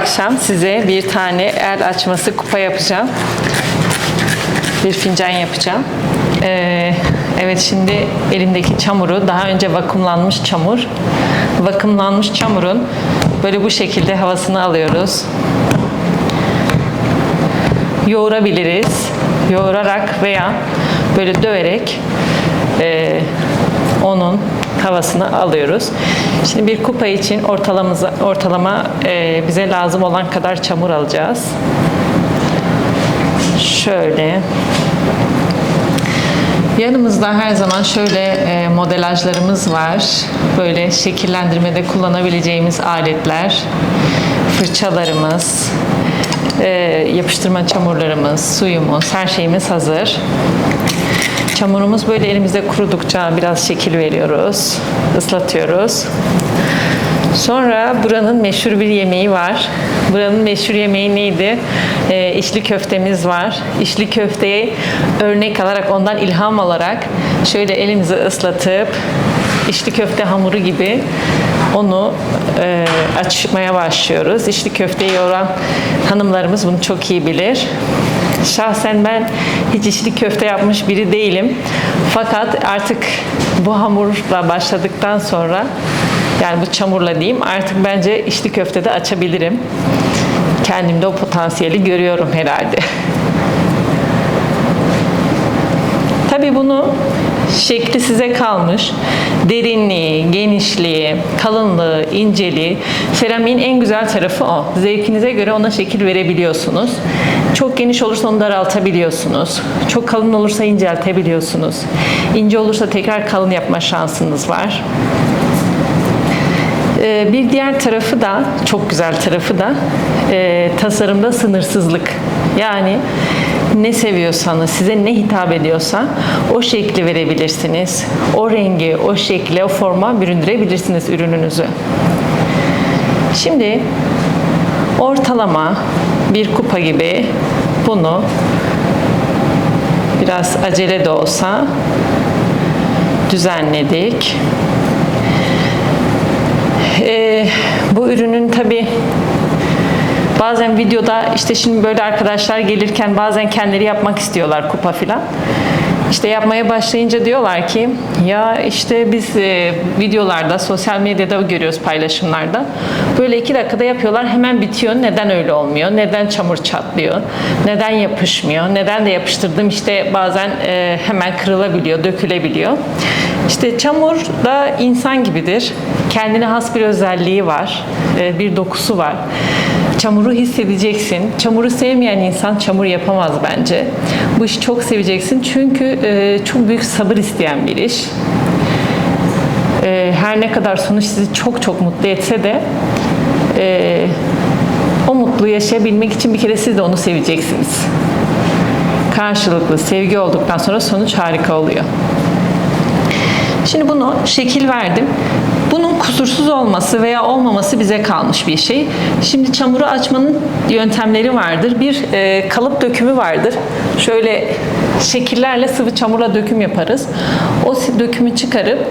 Akşam size bir tane el açması kupa yapacağım. Bir fincan yapacağım. Ee, evet şimdi elimdeki çamuru daha önce vakumlanmış çamur. Vakumlanmış çamurun böyle bu şekilde havasını alıyoruz. Yoğurabiliriz. Yoğurarak veya böyle döverek e, onun havasını alıyoruz. Şimdi bir kupa için ortalamamıza, ortalama e, bize lazım olan kadar çamur alacağız. Şöyle. Yanımızda her zaman şöyle e, modelajlarımız var. Böyle şekillendirmede kullanabileceğimiz aletler, fırçalarımız, e, yapıştırma çamurlarımız, suyumuz, her şeyimiz hazır. Çamurumuz böyle elimizde kurudukça biraz şekil veriyoruz, ıslatıyoruz. Sonra buranın meşhur bir yemeği var. Buranın meşhur yemeği neydi? Ee, içli köftemiz var. İçli köfteyi örnek alarak, ondan ilham alarak şöyle elimizi ıslatıp içli köfte hamuru gibi onu e, açmaya başlıyoruz. İçli köfteyi yoğuran hanımlarımız bunu çok iyi bilir. Şahsen ben hiç içli köfte yapmış biri değilim. Fakat artık bu hamurla başladıktan sonra yani bu çamurla diyeyim artık bence içli köfte de açabilirim. Kendimde o potansiyeli görüyorum herhalde. Tabii bunu şekli size kalmış. Derinliği, genişliği, kalınlığı, inceliği. Seramiğin en güzel tarafı o. Zevkinize göre ona şekil verebiliyorsunuz. Çok geniş olursa onu daraltabiliyorsunuz. Çok kalın olursa inceltebiliyorsunuz. İnce olursa tekrar kalın yapma şansınız var. Ee, Bir diğer tarafı da, çok güzel tarafı da e, tasarımda sınırsızlık. Yani ne seviyorsanız, size ne hitap ediyorsa o şekli verebilirsiniz. O rengi, o şekle, o forma büründürebilirsiniz ürününüzü. Şimdi ortalama bir kupa gibi bunu biraz acele de olsa düzenledik. Ee, bu ürünün tabi bazen videoda işte şimdi böyle arkadaşlar gelirken bazen kendileri yapmak istiyorlar kupa filan. İşte yapmaya başlayınca diyorlar ki ya işte biz e, videolarda, sosyal medyada görüyoruz paylaşımlarda. Böyle iki dakikada yapıyorlar hemen bitiyor. Neden öyle olmuyor? Neden çamur çatlıyor? Neden yapışmıyor? Neden de yapıştırdım işte bazen e, hemen kırılabiliyor, dökülebiliyor. İşte çamur da insan gibidir. Kendine has bir özelliği var. e, Bir dokusu var. Çamuru hissedeceksin. Çamuru sevmeyen insan çamur yapamaz bence. Bu işi çok seveceksin çünkü e, çok büyük sabır isteyen bir iş. E, Her ne kadar sonuç sizi çok çok mutlu etse de e, o mutlu yaşayabilmek için bir kere siz de onu seveceksiniz. Karşılıklı sevgi olduktan sonra sonuç harika oluyor. Şimdi bunu şekil verdim. Bunun kusursuz olması veya olmaması bize kalmış bir şey. Şimdi çamuru açmanın yöntemleri vardır. Bir e, kalıp dökümü vardır. Şöyle şekillerle sıvı çamurla döküm yaparız. O dökümü çıkarıp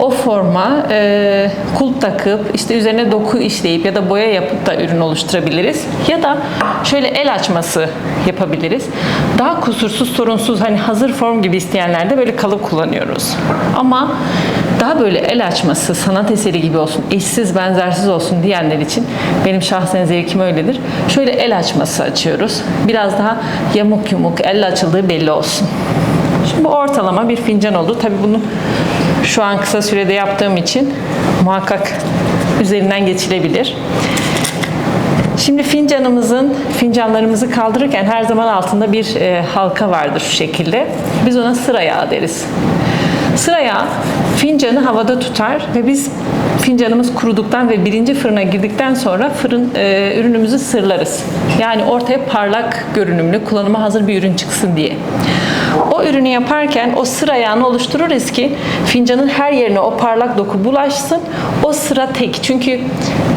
o forma e, kulp takıp işte üzerine doku işleyip ya da boya yapıp da ürün oluşturabiliriz. Ya da şöyle el açması yapabiliriz. Daha kusursuz, sorunsuz hani hazır form gibi isteyenlerde böyle kalıp kullanıyoruz. Ama daha böyle el açması, sanat eseri gibi olsun, eşsiz, benzersiz olsun diyenler için benim şahsen zevkim öyledir. Şöyle el açması açıyoruz. Biraz daha yamuk yumuk, elle açıldığı belli olsun. Şimdi bu ortalama bir fincan oldu. Tabii bunu şu an kısa sürede yaptığım için muhakkak üzerinden geçilebilir. Şimdi fincanımızın, fincanlarımızı kaldırırken her zaman altında bir e, halka vardır şu şekilde. Biz ona sıra yağı deriz. Sıra yağı fincanı havada tutar ve biz fincanımız kuruduktan ve birinci fırına girdikten sonra fırın e, ürünümüzü sırlarız. Yani ortaya parlak görünümlü, kullanıma hazır bir ürün çıksın diye. O ürünü yaparken o sıra yağını oluştururuz ki fincanın her yerine o parlak doku bulaşsın. O sıra tek. Çünkü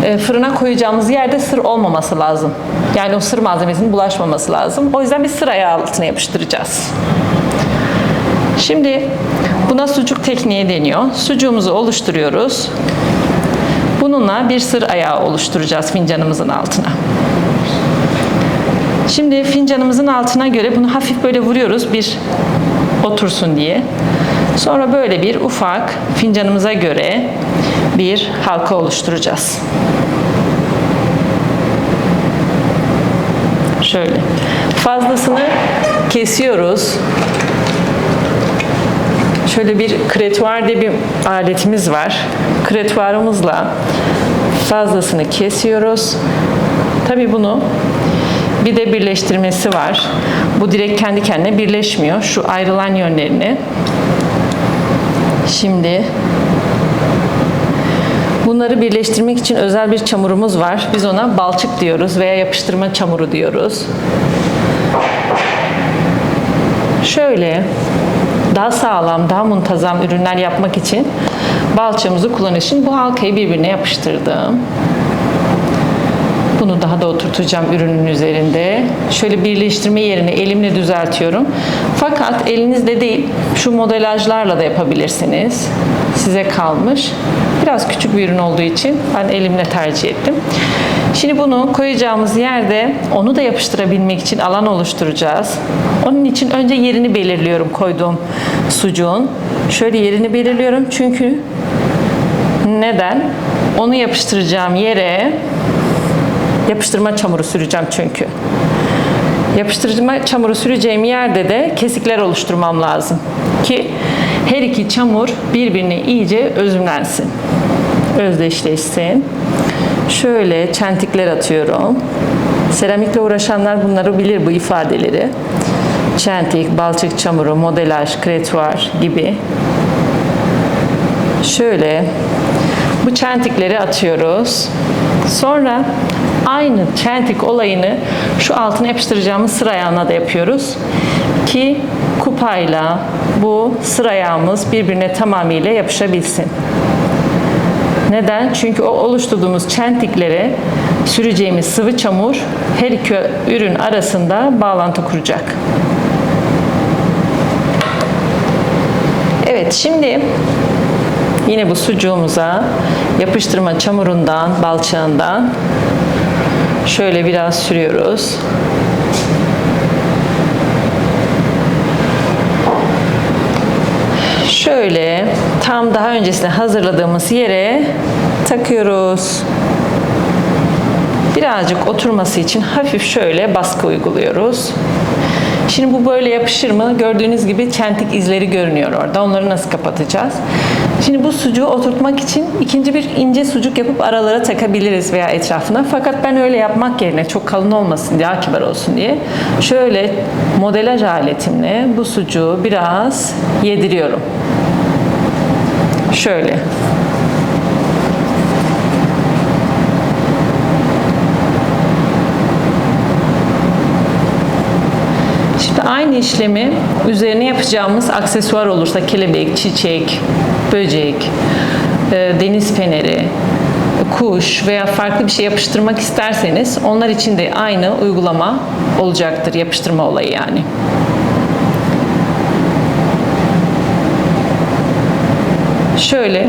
e, fırına koyacağımız yerde sır olmaması lazım. Yani o sır malzemesinin bulaşmaması lazım. O yüzden bir sıra yağı altına yapıştıracağız. Şimdi buna sucuk tekniği deniyor. Sucuğumuzu oluşturuyoruz. Bununla bir sır ayağı oluşturacağız fincanımızın altına. Şimdi fincanımızın altına göre bunu hafif böyle vuruyoruz bir otursun diye. Sonra böyle bir ufak fincanımıza göre bir halka oluşturacağız. Şöyle. Fazlasını kesiyoruz. Şöyle bir kretuar diye bir aletimiz var. Kretuarımızla fazlasını kesiyoruz. Tabii bunu bir de birleştirmesi var. Bu direkt kendi kendine birleşmiyor. Şu ayrılan yönlerini. Şimdi bunları birleştirmek için özel bir çamurumuz var. Biz ona balçık diyoruz veya yapıştırma çamuru diyoruz. Şöyle daha sağlam, daha muntazam ürünler yapmak için balçığımızı kullanıyoruz. Şimdi bu halkayı birbirine yapıştırdım. Bunu daha da oturtacağım ürünün üzerinde. Şöyle birleştirme yerine elimle düzeltiyorum. Fakat elinizde değil, şu modelajlarla da yapabilirsiniz. Size kalmış. Biraz küçük bir ürün olduğu için ben elimle tercih ettim. Şimdi bunu koyacağımız yerde onu da yapıştırabilmek için alan oluşturacağız. Onun için önce yerini belirliyorum koyduğum sucuğun. Şöyle yerini belirliyorum çünkü neden? Onu yapıştıracağım yere yapıştırma çamuru süreceğim çünkü. Yapıştırma çamuru süreceğim yerde de kesikler oluşturmam lazım ki her iki çamur birbirine iyice özümlensin. Özdeşleşsin. Şöyle çentikler atıyorum. Seramikle uğraşanlar bunları bilir bu ifadeleri. Çentik, balçık çamuru, modelaj, kretuar gibi. Şöyle bu çentikleri atıyoruz. Sonra aynı çentik olayını şu altına yapıştıracağımız sıra ayağına da yapıyoruz. Ki kupayla bu sıra ayağımız birbirine tamamıyla yapışabilsin. Neden? Çünkü o oluşturduğumuz çentiklere süreceğimiz sıvı çamur her iki ürün arasında bağlantı kuracak. Evet şimdi yine bu sucuğumuza yapıştırma çamurundan, balçığından şöyle biraz sürüyoruz. Şöyle tam daha öncesinde hazırladığımız yere takıyoruz. Birazcık oturması için hafif şöyle baskı uyguluyoruz. Şimdi bu böyle yapışır mı? Gördüğünüz gibi çentik izleri görünüyor orada. Onları nasıl kapatacağız? Şimdi bu sucuğu oturtmak için ikinci bir ince sucuk yapıp aralara takabiliriz veya etrafına. Fakat ben öyle yapmak yerine çok kalın olmasın diye, kibar olsun diye şöyle modelaj aletimle bu sucuğu biraz yediriyorum. Şöyle. Şimdi aynı işlemi üzerine yapacağımız aksesuar olursa kelebek, çiçek, böcek, e, deniz feneri, kuş veya farklı bir şey yapıştırmak isterseniz onlar için de aynı uygulama olacaktır yapıştırma olayı yani. Şöyle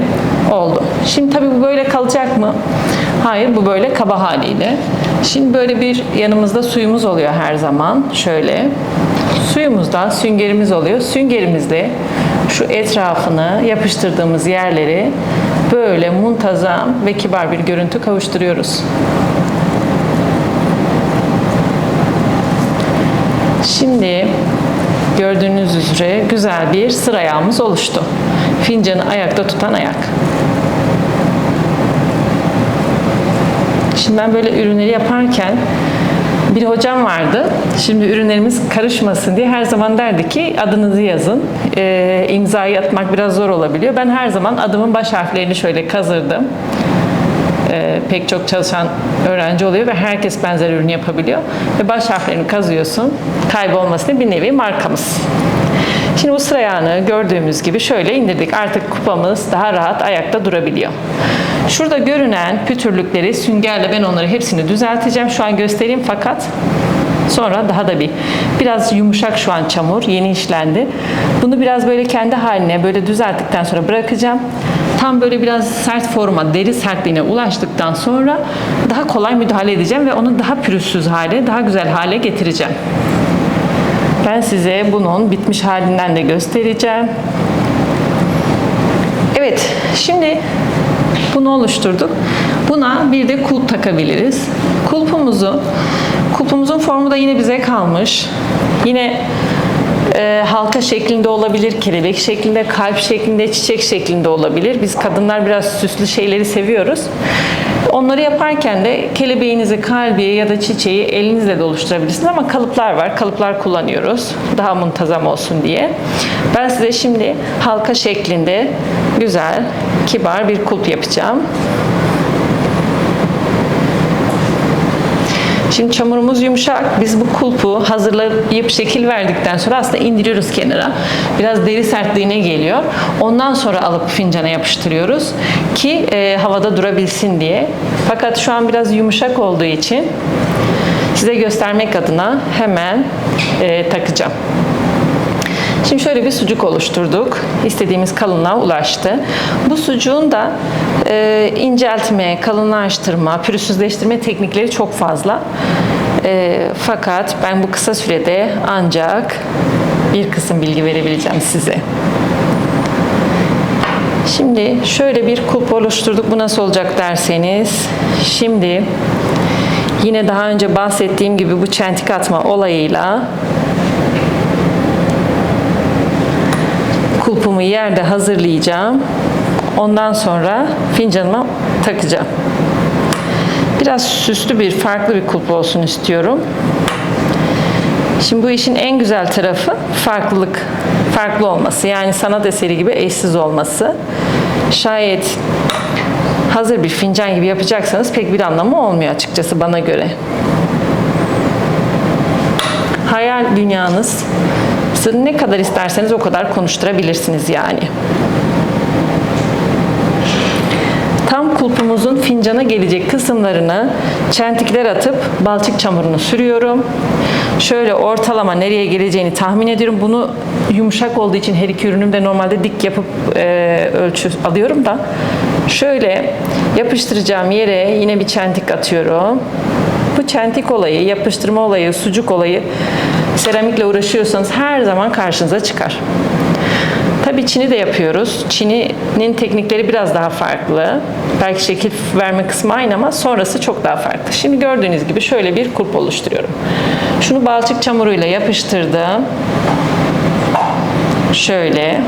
oldu. Şimdi tabii bu böyle kalacak mı? Hayır bu böyle kaba haliyle. Şimdi böyle bir yanımızda suyumuz oluyor her zaman. Şöyle. Suyumuzda süngerimiz oluyor. Süngerimizde şu etrafını yapıştırdığımız yerleri böyle muntazam ve kibar bir görüntü kavuşturuyoruz. Şimdi gördüğünüz üzere güzel bir sıra ayağımız oluştu. Fincanı ayakta tutan ayak. Şimdi ben böyle ürünleri yaparken bir hocam vardı. Şimdi ürünlerimiz karışmasın diye her zaman derdi ki adınızı yazın. E, imzayı atmak biraz zor olabiliyor. Ben her zaman adımın baş harflerini şöyle kazırdım. E, pek çok çalışan öğrenci oluyor ve herkes benzer ürün yapabiliyor. Ve baş harflerini kazıyorsun. Kaybolmasın diye bir nevi markamız. Şimdi bu sıra yağını gördüğümüz gibi şöyle indirdik. Artık kupamız daha rahat ayakta durabiliyor. Şurada görünen pütürlükleri süngerle ben onları hepsini düzelteceğim. Şu an göstereyim fakat sonra daha da bir biraz yumuşak şu an çamur yeni işlendi. Bunu biraz böyle kendi haline böyle düzelttikten sonra bırakacağım. Tam böyle biraz sert forma, deri sertliğine ulaştıktan sonra daha kolay müdahale edeceğim ve onu daha pürüzsüz hale, daha güzel hale getireceğim. Ben size bunun bitmiş halinden de göstereceğim. Evet, şimdi bunu oluşturduk. Buna bir de kulp takabiliriz. Kulpumuzu, kulpumuzun formu da yine bize kalmış. Yine e, halka şeklinde olabilir, kelebek şeklinde, kalp şeklinde, çiçek şeklinde olabilir. Biz kadınlar biraz süslü şeyleri seviyoruz. Onları yaparken de kelebeğinizi, kalbi ya da çiçeği elinizle de oluşturabilirsiniz ama kalıplar var. Kalıplar kullanıyoruz. Daha muntazam olsun diye. Ben size şimdi halka şeklinde güzel, kibar bir kulp yapacağım. Şimdi çamurumuz yumuşak. Biz bu kulpu hazırlayıp şekil verdikten sonra aslında indiriyoruz kenara. Biraz deri sertliğine geliyor. Ondan sonra alıp fincana yapıştırıyoruz ki e, havada durabilsin diye. Fakat şu an biraz yumuşak olduğu için size göstermek adına hemen e, takacağım. Şimdi şöyle bir sucuk oluşturduk. İstediğimiz kalınlığa ulaştı. Bu sucuğun da e, inceltme, kalınlaştırma, pürüzsüzleştirme teknikleri çok fazla. E, fakat ben bu kısa sürede ancak bir kısım bilgi verebileceğim size. Şimdi şöyle bir kulp oluşturduk. Bu nasıl olacak derseniz. Şimdi yine daha önce bahsettiğim gibi bu çentik atma olayıyla kulpumu yerde hazırlayacağım. Ondan sonra fincanıma takacağım. Biraz süslü bir, farklı bir kulp olsun istiyorum. Şimdi bu işin en güzel tarafı farklılık, farklı olması. Yani sanat eseri gibi eşsiz olması. Şayet hazır bir fincan gibi yapacaksanız pek bir anlamı olmuyor açıkçası bana göre. Hayal dünyanız ne kadar isterseniz o kadar konuşturabilirsiniz yani. Tam kulpumuzun fincana gelecek kısımlarını çentikler atıp balçık çamurunu sürüyorum. Şöyle ortalama nereye geleceğini tahmin ediyorum. Bunu yumuşak olduğu için her iki ürünüm de normalde dik yapıp e, ölçü alıyorum da. Şöyle yapıştıracağım yere yine bir çentik atıyorum. Bu çentik olayı, yapıştırma olayı, sucuk olayı seramikle uğraşıyorsanız her zaman karşınıza çıkar. Tabii çini de yapıyoruz. Çininin teknikleri biraz daha farklı. Belki şekil verme kısmı aynı ama sonrası çok daha farklı. Şimdi gördüğünüz gibi şöyle bir kulp oluşturuyorum. Şunu balçık çamuruyla yapıştırdım. Şöyle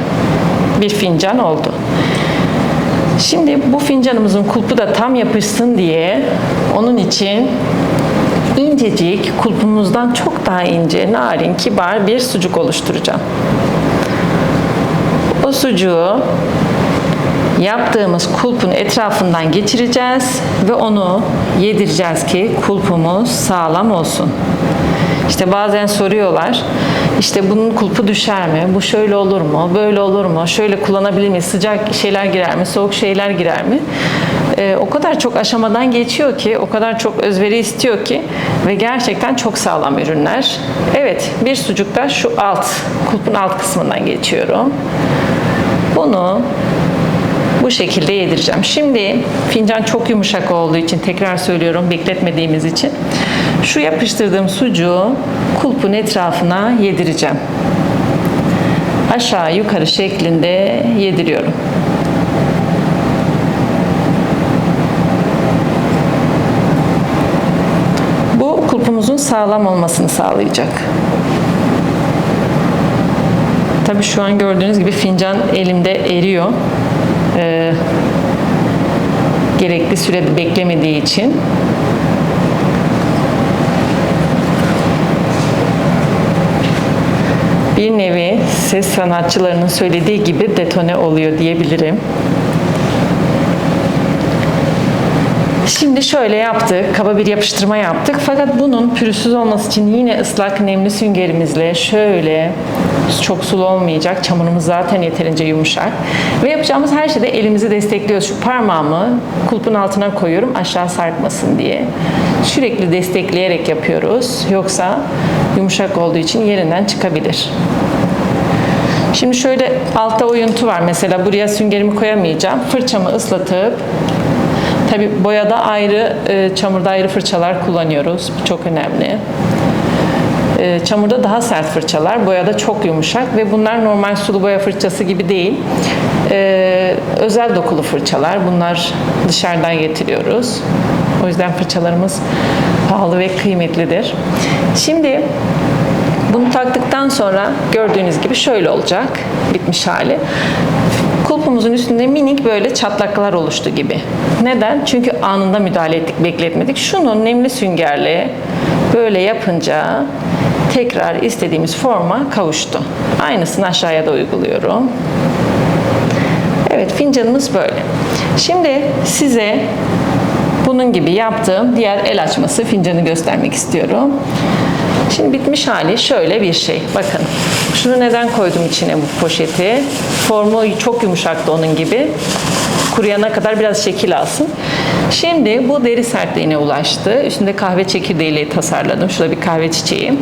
bir fincan oldu. Şimdi bu fincanımızın kulpu da tam yapışsın diye onun için incecik, kulpumuzdan çok daha ince, narin, kibar bir sucuk oluşturacağım. O sucuğu yaptığımız kulpun etrafından geçireceğiz ve onu yedireceğiz ki kulpumuz sağlam olsun. İşte bazen soruyorlar, işte bunun kulpu düşer mi? Bu şöyle olur mu? Böyle olur mu? Şöyle kullanabilir miyiz? Sıcak şeyler girer mi? Soğuk şeyler girer mi? Ee, o kadar çok aşamadan geçiyor ki, o kadar çok özveri istiyor ki ve gerçekten çok sağlam ürünler. Evet, bir sucukta şu alt, kulpun alt kısmından geçiyorum. Bunu bu şekilde yedireceğim. Şimdi fincan çok yumuşak olduğu için tekrar söylüyorum bekletmediğimiz için şu yapıştırdığım sucuğu kulpun etrafına yedireceğim. Aşağı yukarı şeklinde yediriyorum. Bu kulpumuzun sağlam olmasını sağlayacak. Tabii şu an gördüğünüz gibi fincan elimde eriyor. Ee, gerekli sürede beklemediği için. Bir nevi ses sanatçılarının söylediği gibi detone oluyor diyebilirim. Şimdi şöyle yaptık, kaba bir yapıştırma yaptık. Fakat bunun pürüzsüz olması için yine ıslak nemli süngerimizle şöyle çok sulu olmayacak. Çamurumuz zaten yeterince yumuşak. Ve yapacağımız her şeyde elimizi destekliyoruz. Şu parmağımı kulpun altına koyuyorum aşağı sarkmasın diye. Sürekli destekleyerek yapıyoruz. Yoksa yumuşak olduğu için yerinden çıkabilir. Şimdi şöyle altta oyuntu var. Mesela buraya süngerimi koyamayacağım. Fırçamı ıslatıp Tabi boyada ayrı, e, çamurda ayrı fırçalar kullanıyoruz. Bu çok önemli. E, çamurda daha sert fırçalar, boyada çok yumuşak ve bunlar normal sulu boya fırçası gibi değil. E, özel dokulu fırçalar. Bunlar dışarıdan getiriyoruz. O yüzden fırçalarımız pahalı ve kıymetlidir. Şimdi bunu taktıktan sonra gördüğünüz gibi şöyle olacak bitmiş hali. Kulpumuzun üstünde minik böyle çatlaklar oluştu gibi. Neden? Çünkü anında müdahale ettik, bekletmedik. Şunu nemli süngerle böyle yapınca tekrar istediğimiz forma kavuştu. Aynısını aşağıya da uyguluyorum. Evet fincanımız böyle. Şimdi size bunun gibi yaptığım diğer el açması fincanı göstermek istiyorum. Şimdi bitmiş hali şöyle bir şey. Bakın şunu neden koydum içine bu poşeti? Formu çok yumuşaktı onun gibi. Kuruyana kadar biraz şekil alsın. Şimdi bu deri sertliğine ulaştı. Üstünde kahve çekirdeğiyle tasarladım. Şurada bir kahve çiçeği.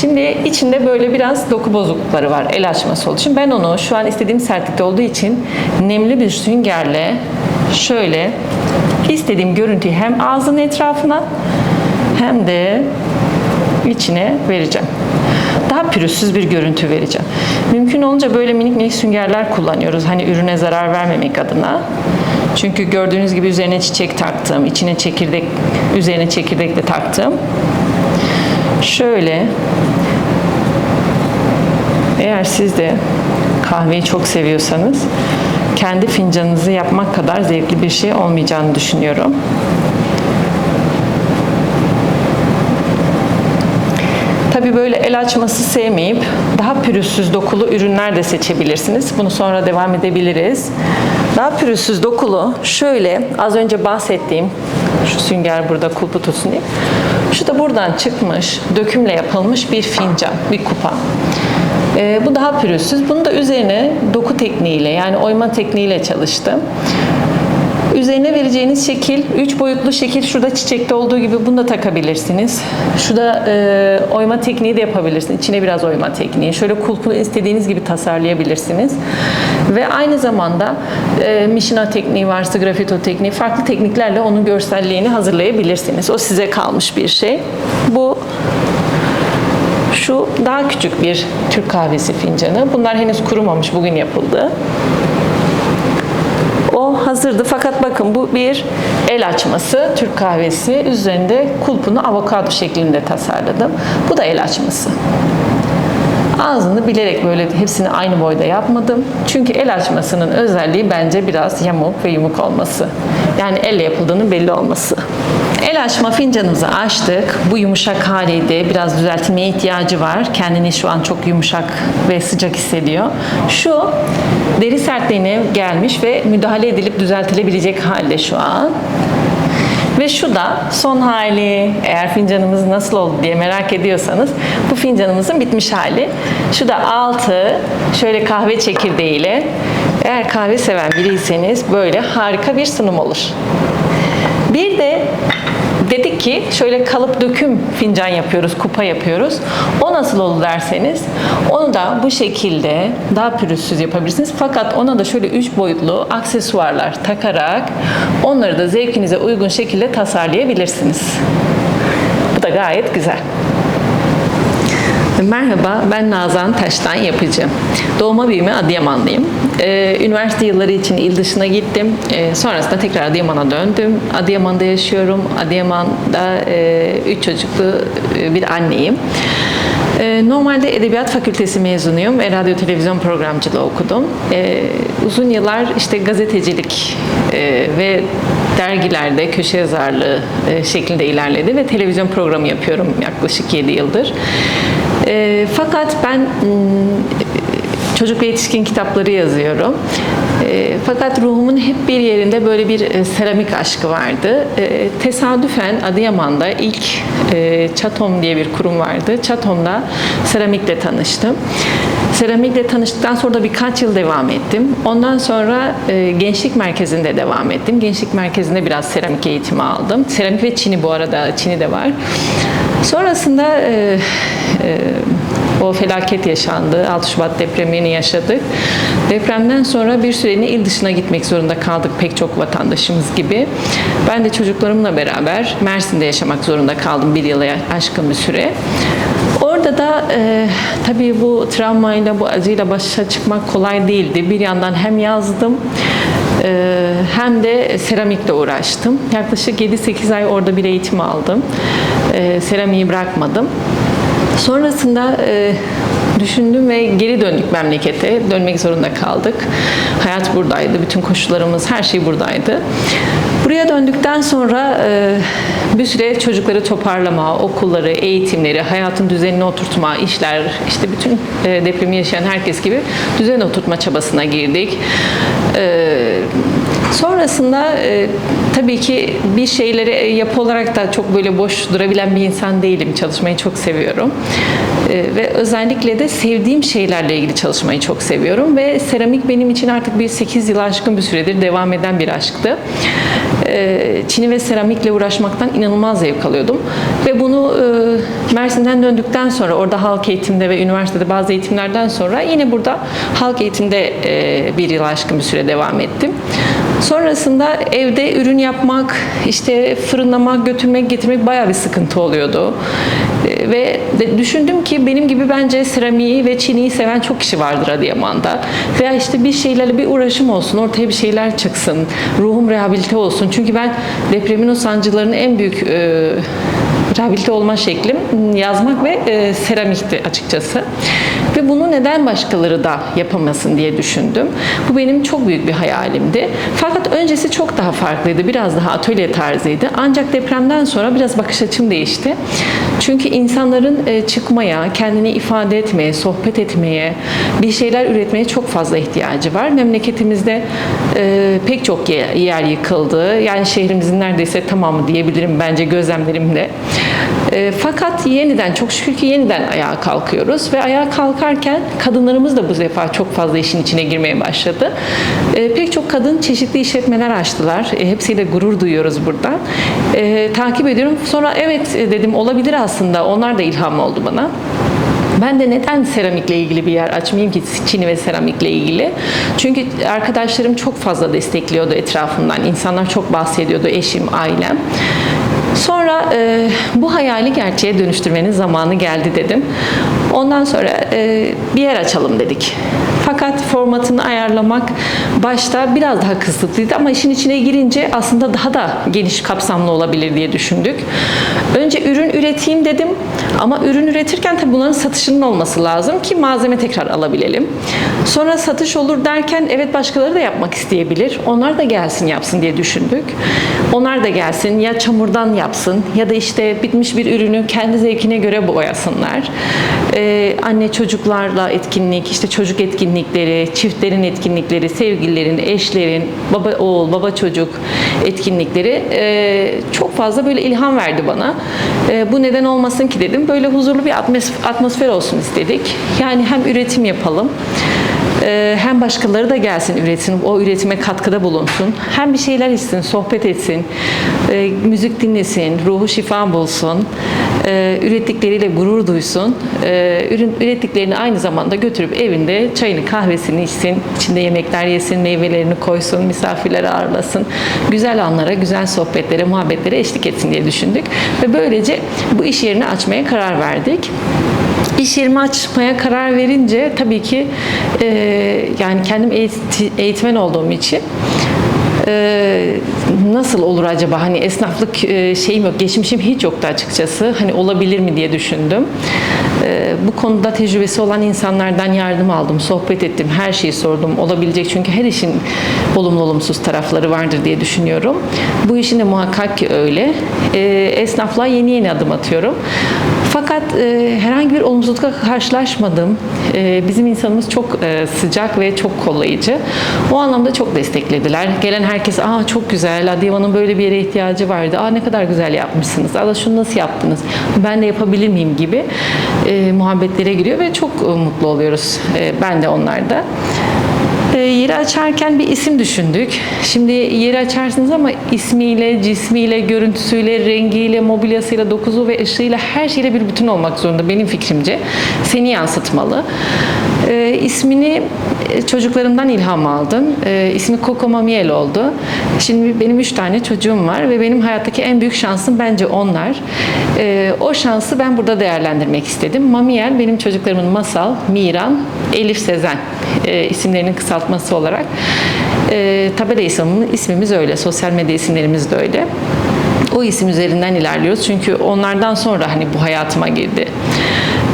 Şimdi içinde böyle biraz doku bozuklukları var. El açması olduğu için. Ben onu şu an istediğim sertlikte olduğu için nemli bir süngerle şöyle istediğim görüntüyü hem ağzın etrafına hem de içine vereceğim. Daha pürüzsüz bir görüntü vereceğim. Mümkün olunca böyle minik minik süngerler kullanıyoruz. Hani ürüne zarar vermemek adına. Çünkü gördüğünüz gibi üzerine çiçek taktım, içine çekirdek, üzerine çekirdek de taktım. Şöyle eğer siz de kahveyi çok seviyorsanız kendi fincanınızı yapmak kadar zevkli bir şey olmayacağını düşünüyorum. Tabii böyle el açması sevmeyip daha pürüzsüz dokulu ürünler de seçebilirsiniz. Bunu sonra devam edebiliriz. Daha pürüzsüz dokulu şöyle az önce bahsettiğim şu sünger burada kulpu tutsun diye. Şu da buradan çıkmış, dökümle yapılmış bir fincan, bir kupa. Ee, bu daha pürüzsüz. Bunu da üzerine doku tekniğiyle yani oyma tekniğiyle çalıştım. Üzerine vereceğiniz şekil, üç boyutlu şekil şurada çiçekte olduğu gibi bunu da takabilirsiniz. Şurada e, oyma tekniği de yapabilirsiniz. İçine biraz oyma tekniği. Şöyle kulpunu istediğiniz gibi tasarlayabilirsiniz. Ve aynı zamanda e, mişina tekniği varsa, grafito tekniği, farklı tekniklerle onun görselliğini hazırlayabilirsiniz. O size kalmış bir şey. Bu şu daha küçük bir Türk kahvesi fincanı. Bunlar henüz kurumamış, bugün yapıldı. Hazırdı fakat bakın bu bir el açması Türk kahvesi. Üzerinde kulpunu avokado şeklinde tasarladım. Bu da el açması. Ağzını bilerek böyle hepsini aynı boyda yapmadım. Çünkü el açmasının özelliği bence biraz yamuk ve yumuk olması. Yani elle yapıldığının belli olması. El açma fincanımızı açtık. Bu yumuşak haliydi. Biraz düzeltmeye ihtiyacı var. Kendini şu an çok yumuşak ve sıcak hissediyor. Şu deri sertliğine gelmiş ve müdahale edilip düzeltilebilecek halde şu an. Ve şu da son hali. Eğer fincanımız nasıl oldu diye merak ediyorsanız bu fincanımızın bitmiş hali. Şu da altı şöyle kahve çekirdeğiyle. Eğer kahve seven biriyseniz böyle harika bir sunum olur. Bir de dedik ki şöyle kalıp döküm fincan yapıyoruz, kupa yapıyoruz. O nasıl oldu derseniz onu da bu şekilde daha pürüzsüz yapabilirsiniz. Fakat ona da şöyle üç boyutlu aksesuarlar takarak onları da zevkinize uygun şekilde tasarlayabilirsiniz. Bu da gayet güzel. Merhaba, ben Nazan Taş'tan yapıcı. Doğma büyüme Adıyamanlıyım. Ee, üniversite yılları için il dışına gittim. Ee, sonrasında tekrar Adıyaman'a döndüm. Adıyaman'da yaşıyorum. Adıyaman'da e, üç çocuklu e, bir anneyim. Ee, Normalde Edebiyat Fakültesi mezunuyum ve radyo televizyon programcılığı okudum. Uzun yıllar işte gazetecilik e, ve dergilerde köşe yazarlığı e, şeklinde ilerledi ve televizyon programı yapıyorum yaklaşık 7 yıldır. E, fakat ben m, çocuk ve yetişkin kitapları yazıyorum. E, fakat ruhumun hep bir yerinde böyle bir seramik aşkı vardı. Tesadüfen Adıyaman'da ilk e, Çatom diye bir kurum vardı. Çatom'da seramikle tanıştım. Seramikle tanıştıktan sonra da birkaç yıl devam ettim. Ondan sonra e, gençlik merkezinde devam ettim. Gençlik merkezinde biraz seramik eğitimi aldım. Seramik ve çini bu arada, çini de var. Sonrasında e, e, O felaket yaşandı. 6 Şubat depremini yaşadık. Depremden sonra bir süreliğine il dışına gitmek zorunda kaldık pek çok vatandaşımız gibi. Ben de çocuklarımla beraber Mersin'de yaşamak zorunda kaldım bir yıla aşkın bir süre. Orada da e, tabii bu travmayla, bu acıyla başa çıkmak kolay değildi. Bir yandan hem yazdım e, hem de seramikle uğraştım. Yaklaşık 7-8 ay orada bir eğitim aldım. E, seramiği bırakmadım. Sonrasında e, düşündüm ve geri döndük memlekete. Dönmek zorunda kaldık. Hayat buradaydı. Bütün koşullarımız, her şey buradaydı. Buraya döndükten sonra e, bir süre çocukları toparlama, okulları, eğitimleri, hayatın düzenini oturtma, işler, işte bütün e, depremi yaşayan herkes gibi düzen oturtma çabasına girdik. E, sonrasında tabii ki bir şeyleri yapı olarak da çok böyle boş durabilen bir insan değilim. Çalışmayı çok seviyorum. E, ve özellikle de sevdiğim şeylerle ilgili çalışmayı çok seviyorum ve seramik benim için artık bir 8 yıl aşkın bir süredir devam eden bir aşktı. E, Çini ve seramikle uğraşmaktan inanılmaz zevk alıyordum. Ve bunu e, Mersin'den döndükten sonra orada halk eğitimde ve üniversitede bazı eğitimlerden sonra yine burada halk eğitimde bir yıl aşkın bir süre devam ettim. Sonrasında evde ürün yapmak, işte fırınlamak, götürmek, getirmek bayağı bir sıkıntı oluyordu. E, Ve düşündüm ki benim gibi bence seramiği ve çiniyi seven çok kişi vardır Adıyaman'da. Veya işte bir şeylerle bir uğraşım olsun, ortaya bir şeyler çıksın, ruhum rehabilite olsun. Çünkü ben depremin o sancılarının en büyük e, rehabilite olma şeklim yazmak ve e, seramikti açıkçası. Ve bunu neden başkaları da yapamasın diye düşündüm. Bu benim çok büyük bir hayalimdi. Fakat öncesi çok daha farklıydı. Biraz daha atölye tarzıydı. Ancak depremden sonra biraz bakış açım değişti. Çünkü insanların e, çıkmaya, kendini ifade etmeye, sohbet etmeye, bir şeyler üretmeye çok fazla ihtiyacı var. Memleketimizde e, pek çok ye- yer yıkıldı. Yani şehrimizin neredeyse tamamı diyebilirim bence gözlemlerimle. E, fakat yeniden çok şükür ki yeniden ayağa kalkıyoruz ve ayağa kalkarken kadınlarımız da bu defa çok fazla işin içine girmeye başladı. E, pek çok kadın çeşitli işletmeler açtılar. E, hepsiyle gurur duyuyoruz buradan. E, takip ediyorum. Sonra evet e, dedim olabilir aslında. Onlar da ilham oldu bana. Ben de neden seramikle ilgili bir yer açmayayım ki Çini ve seramikle ilgili? Çünkü arkadaşlarım çok fazla destekliyordu etrafımdan. İnsanlar çok bahsediyordu, eşim, ailem. Sonra e, bu hayali gerçeğe dönüştürmenin zamanı geldi dedim. Ondan sonra e, bir yer açalım dedik. Fakat formatını ayarlamak başta biraz daha kısıtlıydı ama işin içine girince aslında daha da geniş kapsamlı olabilir diye düşündük. Önce ürün üreteyim dedim ama ürün üretirken tabii bunların satışının olması lazım ki malzeme tekrar alabilelim. Sonra satış olur derken evet başkaları da yapmak isteyebilir. Onlar da gelsin yapsın diye düşündük. Onlar da gelsin ya çamurdan yapsın ya da işte bitmiş bir ürünü kendi zevkine göre boyasınlar. Ee, anne çocuklarla etkinlik, işte çocuk etkinlikleri, çiftlerin etkinlikleri, sevgililerin, eşlerin, baba oğul, baba çocuk etkinlikleri ee, çok fazla böyle ilham verdi bana. Ee, bu neden olmasın ki dedim. Böyle huzurlu bir atmos- atmosfer olsun istedik. Yani hem üretim yapalım, hem başkaları da gelsin üretsin, o üretime katkıda bulunsun. Hem bir şeyler içsin, sohbet etsin, e, müzik dinlesin, ruhu şifa bulsun, e, ürettikleriyle gurur duysun. E, ürün, ürettiklerini aynı zamanda götürüp evinde çayını kahvesini içsin, içinde yemekler yesin, meyvelerini koysun, misafirleri ağırlasın. Güzel anlara, güzel sohbetlere, muhabbetlere eşlik etsin diye düşündük. Ve böylece bu iş yerini açmaya karar verdik. İş yerimi açmaya karar verince tabii ki e, yani kendim eğit- eğitmen olduğum için e, nasıl olur acaba? Hani esnaflık e, şeyim yok geçmişim hiç yoktu açıkçası. Hani olabilir mi diye düşündüm. E, bu konuda tecrübesi olan insanlardan yardım aldım sohbet ettim her şeyi sordum. Olabilecek çünkü her işin olumlu olumsuz tarafları vardır diye düşünüyorum. Bu işin de muhakkak ki öyle. E, esnaflığa yeni yeni adım atıyorum fakat e, herhangi bir olumsuzlukla karşılaşmadım. E, bizim insanımız çok e, sıcak ve çok kollayıcı. O anlamda çok desteklediler. Gelen herkes, aa çok güzel, Adıyaman'ın böyle bir yere ihtiyacı vardı. Aa ne kadar güzel yapmışsınız. Aa şunu nasıl yaptınız? Ben de yapabilir miyim gibi e, muhabbetlere giriyor ve çok e, mutlu oluyoruz. E, ben de onlar da. E, yeri açarken bir isim düşündük. Şimdi yeri açarsınız ama ismiyle, cismiyle, görüntüsüyle, rengiyle, mobilyasıyla, dokuzu ve ışığıyla her şeyle bir bütün olmak zorunda benim fikrimce. Seni yansıtmalı. E, ismini çocuklarımdan ilham aldım. E, ismi Coco Mamiel oldu. Şimdi benim üç tane çocuğum var ve benim hayattaki en büyük şansım bence onlar. E, o şansı ben burada değerlendirmek istedim. Mamiel benim çocuklarımın Masal, Miran, Elif Sezen e, isimlerinin kısaltması olarak. E, tabela isimimiz, ismimiz öyle, sosyal medya isimlerimiz de öyle. O isim üzerinden ilerliyoruz çünkü onlardan sonra hani bu hayatıma girdi.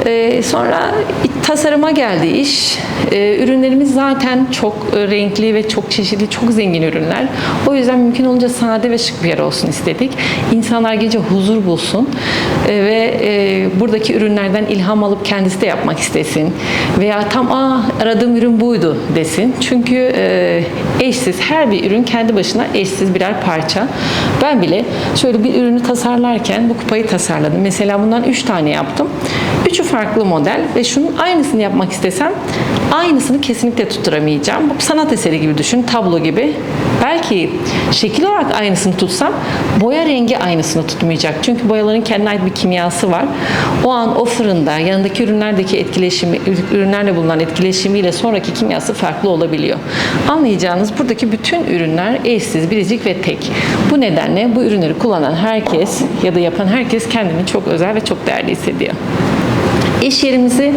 Ee, sonra tasarıma geldi iş. Ee, ürünlerimiz zaten çok e, renkli ve çok çeşitli, çok zengin ürünler. O yüzden mümkün olunca sade ve şık bir yer olsun istedik. İnsanlar gece huzur bulsun e, ve e, buradaki ürünlerden ilham alıp kendisi de yapmak istesin. Veya tam Aa, aradığım ürün buydu desin. Çünkü eşsiz, her bir ürün kendi başına eşsiz birer parça. Ben bile şöyle bir ürünü tasarlarken bu kupayı tasarladım. Mesela bundan 3 tane yaptım. Üçü farklı model ve şunun aynısını yapmak istesem aynısını kesinlikle tutturamayacağım. Bu sanat eseri gibi düşün, tablo gibi. Belki şekil olarak aynısını tutsam boya rengi aynısını tutmayacak. Çünkü boyaların kendine ait bir kimyası var. O an o fırında yanındaki ürünlerdeki etkileşimi, ürünlerle bulunan etkileşimiyle sonraki kimyası farklı olabiliyor. Anlayacağınız buradaki bütün ürünler eşsiz, biricik ve tek. Bu nedenle bu ürünleri kullanan herkes ya da yapan herkes kendini çok özel ve çok değerli hissediyor. İş yerimizi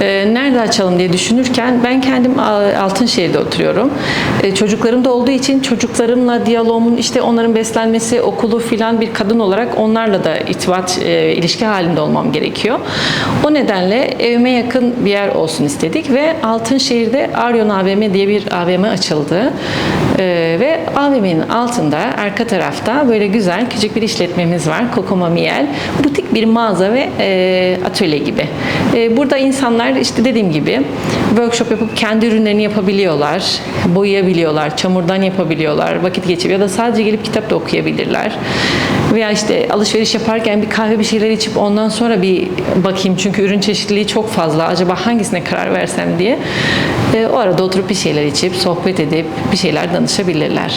e, nerede açalım diye düşünürken ben kendim Altınşehir'de oturuyorum. E, çocuklarım da olduğu için çocuklarımla diyaloğumun işte onların beslenmesi, okulu filan bir kadın olarak onlarla da irtibat, e, ilişki halinde olmam gerekiyor. O nedenle evime yakın bir yer olsun istedik ve Altınşehir'de Aryon AVM diye bir AVM açıldı. E, ve AVM'nin altında arka tarafta böyle güzel küçük bir işletmemiz var. Kokoma Miel. Butik bir mağaza ve e, atölye gibi. E, burada insanlar işte dediğim gibi workshop yapıp kendi ürünlerini yapabiliyorlar. Boyayabiliyorlar, çamurdan yapabiliyorlar, vakit geçiriyor ya da sadece gelip kitap da okuyabilirler. Veya işte alışveriş yaparken bir kahve bir şeyler içip ondan sonra bir bakayım çünkü ürün çeşitliliği çok fazla. Acaba hangisine karar versem diye. E, o arada oturup bir şeyler içip sohbet edip bir şeyler danışabilirler.